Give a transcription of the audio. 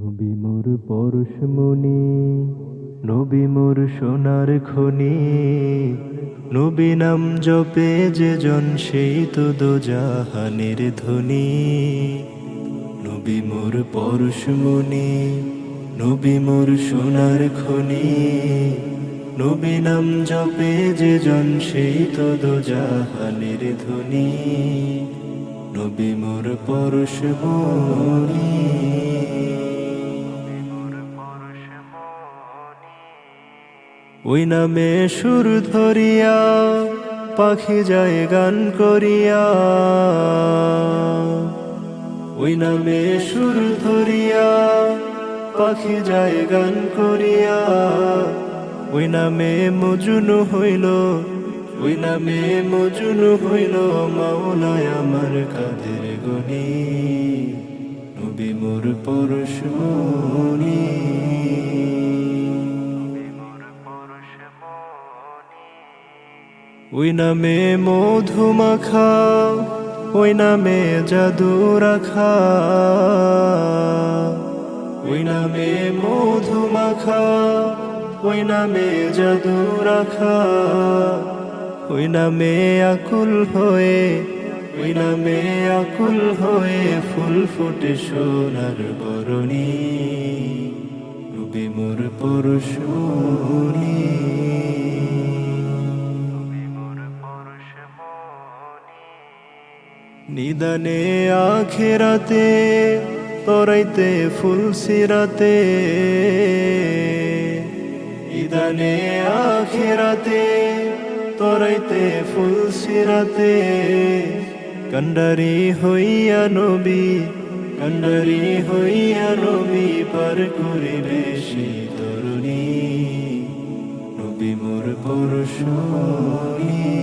নবী মোর পরশমণি নবী মোর সোনার খনি। নবী নাম জপে যে জন সেই তো দোজাহানের ধ্বনি নবী মোর পরশমণি নবী মোর সোনার খনি। নবী নাম জপে যে জন সেই তো দোজাহানের ধ্বনি নবী মোর পরশমণি ওই নামে সুর ধরিয়া, পাখি যায় গান করিয়া। ওই নামে সুর ধরিয়া, পাখি যায় গান করিয়া। ওই নামে মজুনু হইল, ওই নামে মজুনু হইল, মাওলায় আমার কাদের গনি। নবী মোর পরশমণি ওই নামে মধু মাখা ওই নামে জাদু রাখা ওই নামে মধু মাখা ওই নামে জাদু রাখা ওই নামে আকুল হয়ে, ওই নামে আকুল হয়ে ফুল ফুটে সোনার বরণী। নবী মোর পরশুনি নিদানে আখেরাতে, তরাইতে ফুল সিরাতে। ইদানে আখেরাতে, তরাইতে ফুল সিরাতে। কন্ডারি হইয়া নবী কন্ডারি হইয়া নবী পার করিবে সেই তরুণী। নবী মোর পরশুনি